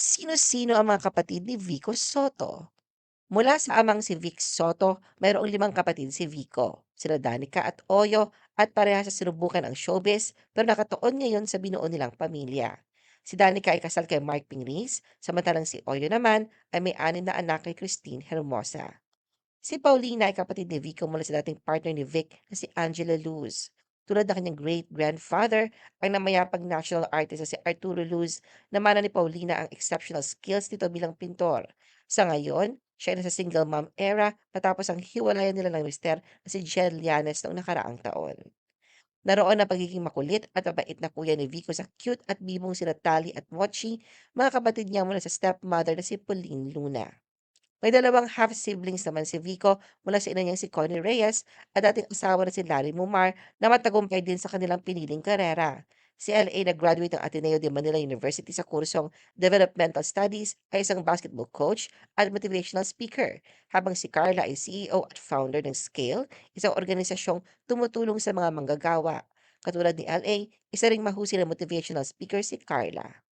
Sino-sino ang mga kapatid ni Vico Soto? Mula sa amang si Vic Soto, mayroong limang kapatid si Vico, sina Danica at Oyo at parehas sa sinubukan ang showbiz pero nakatuon ngayon sa binuo nilang pamilya. Si Danica ay kasal kay Mark Pingris, samantalang si Oyo naman ay may anim na anak kay Christine Hermosa. Si Paulina ay kapatid ni Vico mula sa dating partner ni Vic na si Angela Luz. Tulad ng kanyang great-grandfather, ang namayapang national artist na si Arturo Luz, namana ni Paulina ang exceptional skills nito bilang pintor. Sa ngayon, siya ay nasa single mom era matapos ang hiwalayan nila ng mister na si Jel Llanes noong nakaraang taon. Naroon ang pagiging makulit at mabait na kuya ni Vico sa cute at bibong sina Tali at Mochi, mga kapatid niya mula sa stepmother na si Pauline Luna. May dalawang half-siblings naman si Vico mula sa ina niyang si Connie Reyes at dating asawa na si Larry Mumar na matagumpay din sa kanilang piniling karera. Si LA nag-graduate ng Ateneo de Manila University sa kursong Developmental Studies ay isang basketball coach at motivational speaker, habang si Carla ay CEO at founder ng Scale, isang organisasyong tumutulong sa mga manggagawa. Katulad ni LA, isa ring mahusay na motivational speaker si Carla.